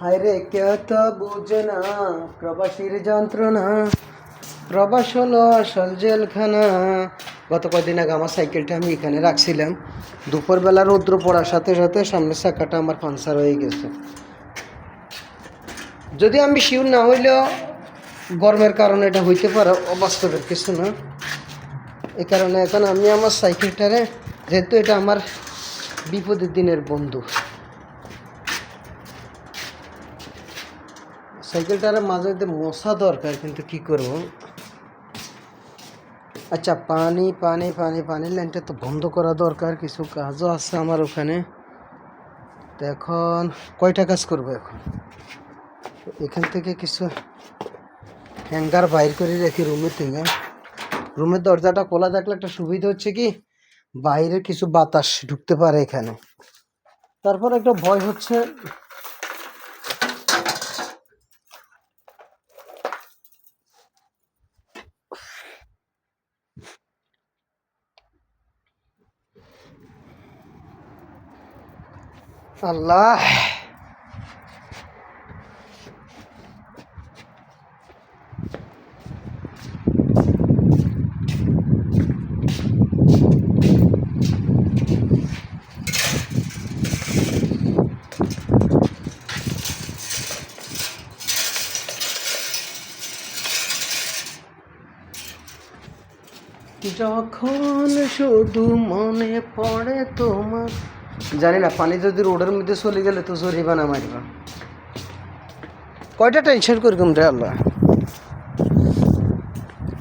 হায়রে কেউ তো বুঝে না? প্রবাসীর যন্ত্রণা। প্রবাস হলো আসল জেলখানা। গত কদিন আগে আমার সাইকেলটা আমি এখানে রাখছিলাম। দুপুরবেলা রৌদ্র পড়ার সাথে সাথে সামনের চাকাটা আমার পাংচার হয়ে গেছে। যদি আমি শিওর না হইলেও গরমের কারণে এটা হইতে পারে, অবাস্তবের কিছু না। এই কারণে এখন আমি আমার সাইকেলটারে, যেহেতু এটা আমার বিপদের দিনের বন্ধু। সাইকেলটারে মাঝে মধ্যে মশা দরকার, কিন্তু কি করব? আচ্ছা পানি পানি পানি পানির লাইনটা তো বন্ধ করা দরকার, কিছু কাজও আছে আমার ওখানে। তো এখন কয়টা কাজ করব এখন? এখান থেকে কিছু হ্যাঙ্গার বাইর করে রাখি রুমের থেকে। রুমের দরজাটা খোলা থাকলে একটা সুবিধা হচ্ছে কি, বাইরে কিছু বাতাস ঢুকতে পারে এখানে। তারপর একটা ভয় হচ্ছে আল্লাহ। যখন শুধু মনে পড়ে তোমার জানি না, পানি যদি রোডের মধ্যে চলে গেলে তো জরিমানা মারবা। কয়টা টেনশন করলাম রে আল্লাহ?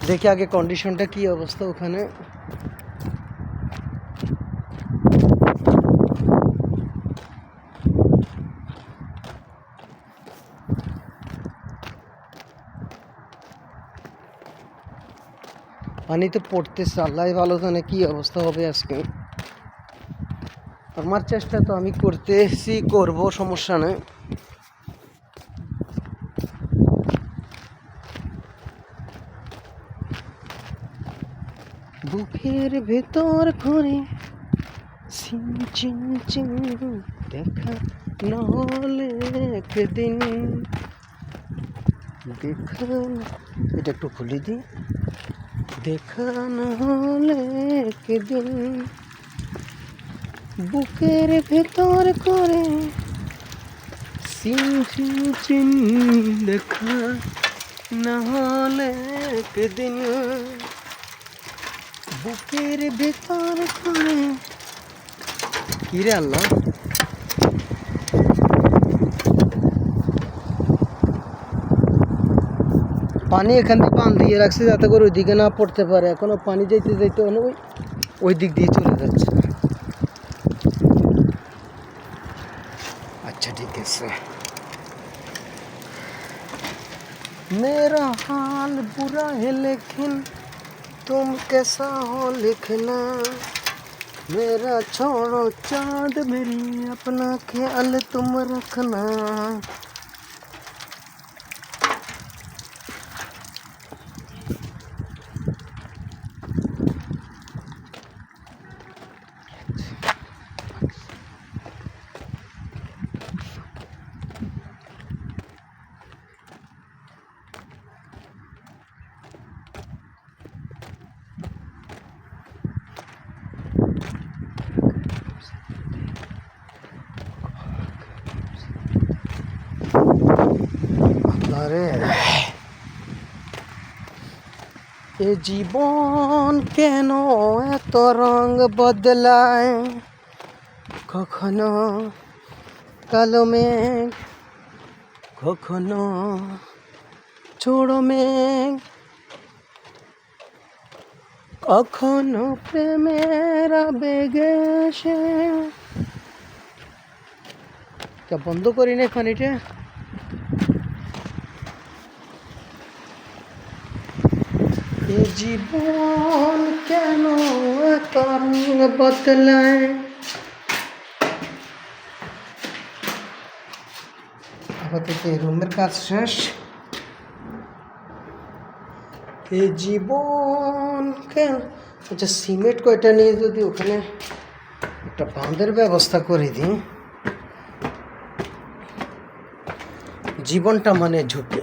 দেখি আগে কন্ডিশনটা কি অবস্থা ওখানে। পানি তো পড়তেছে আল্লাহ ভালো জানে কি অবস্থা হবে আজকে। আমার চেষ্টা তো আমি করতেছি, করব, সমস্যা নেই। বুকের ভেতর করে দেখা নহলে একদিন। দেখা, এটা একটু খুলে দিই। দেখা নহলে একদিন। বুকের ভেতর করে দেখা একদিন বুকের ভেতর করে। কিরে আল্লাহ? পানি এখান থেকে পান দিয়ে রাখছে যাতে করে ওইদিকে না পড়তে পারে। এখনও পানি যাইতে অনেক ওই ওই দিক দিয়ে চলে যাচ্ছে। मेरा हाल बुरा है, लेकिन तुम कैसा हो लिखना? मेरा छोड़ो चाँद, मेरी अपना ख्याल तुम रखना। আরে। এ জীবন কেন এত রং বদলায়? কখনো কালো মেঘ, কখনো ছোড়ো মেঘ, কখনো প্রেমের আবেগে এসে। তা বন্ধ করি না পানিটা এ জীবন কেন এত বদলায়? এই রুমের কাজ শেষ? এ জীবন কেন আচ্ছা সিমেন্ট কয়টা নিয়ে যদি ওখানে একটা বাঁধের ব্যবস্থা করে দিই? জীবনটা মানে ঝুঁকি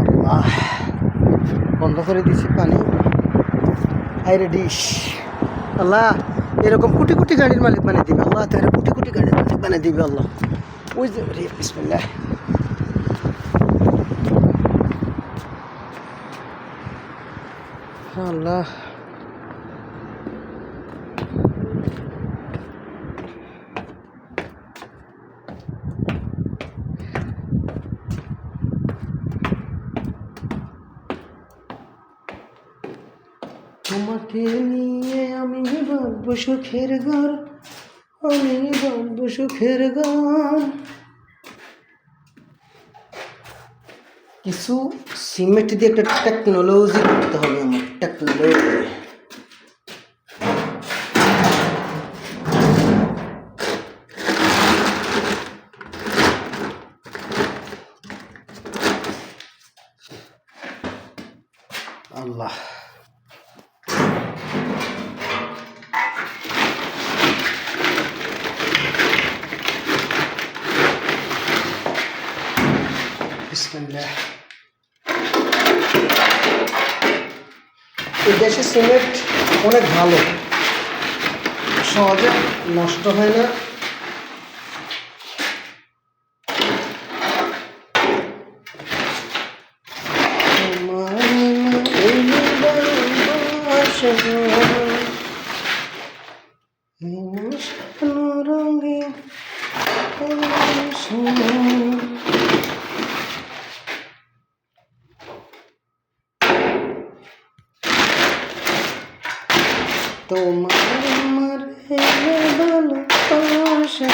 আল্লাহ বন্ধ করে দিছি পানি। আইরে ডিশ আল্লাহ, এরকম কোটি কোটি গাড়ির মালিক বানিয়ে দিবে। আল্লাহ তাহলে কোটি কোটি গাড়ির মালিক বানিয়ে দিবে আল্লাহ। ওই যে বিসমিল্লাহ। আল্লাহ। তোমাকে নিয়ে আমি বাঁধবো সুখের ঘর, আমি বাঁধবো সুখের ঘর। কিছু সিমেন্ট দিয়ে একটা টেকনোলজি করতে হবে আমার টেকনোলজি আল্লাহ। এই দেশের সিমেন্ট অনেক ভালো। সহজে নষ্ট হয় না। তোমার আমার ভালোবাসা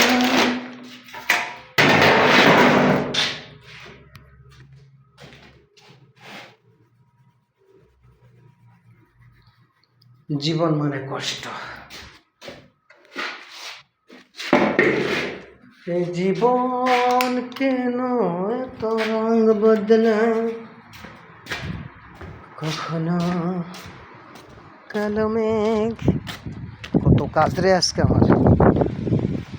জীবন মানে কষ্ট। জীবন কেন এত রঙ বদলায়? কখনো কালো মেঘ। কত কাজ রে আজকে আমার।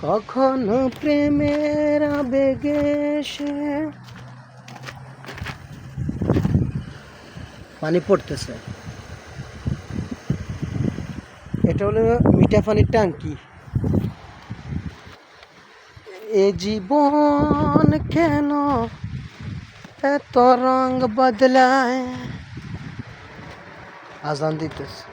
কখনো প্রেমের আবেগে সে পানি পড়তেছে। এটা হলো মিঠা পানির ট্যাঙ্কি। এ জীবন কেন এত রঙ বদলায়? আজান দিতেছে।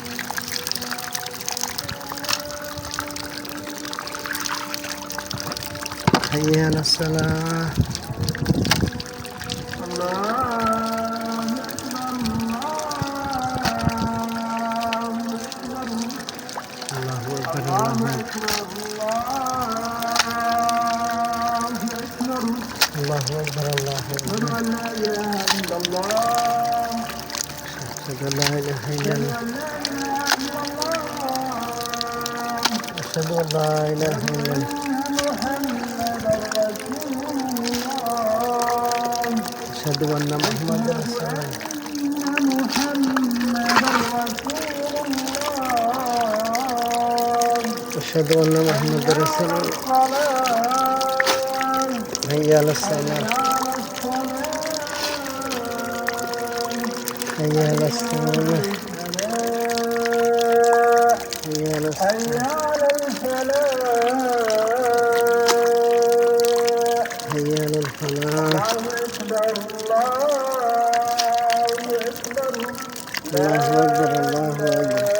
حي على الصلاة الله أكبر الله أكبر الله أكبر الله أكبر أشهد أن لا إله إلا الله أشهد أن لا إله إلا الله أشهد أن محمد رسول الله. أشهد أن محمد رسول الله. حي على الصلاة حي على الصلاة الله أكبر الله أكبر الله أكبر الله أكبر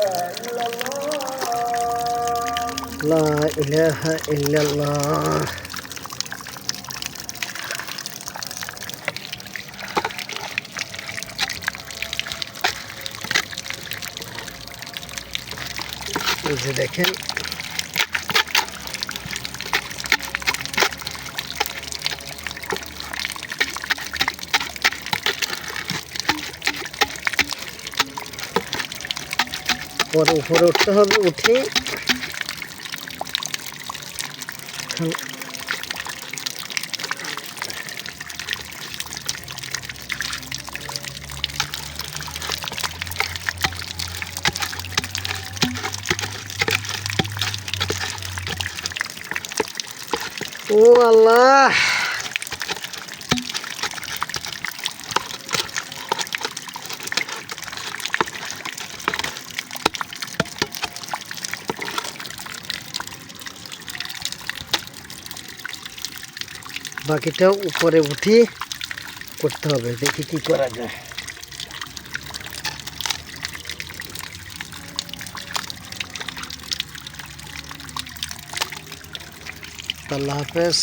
لا إله إلا الله إذا كان পরে উপরে উঠতে হবে উঠে। ও আল্লাহ! বাকিটা উপরে উঠে করতে হবে দেখি কি করা যায়। আল্লাহ হাফেজ।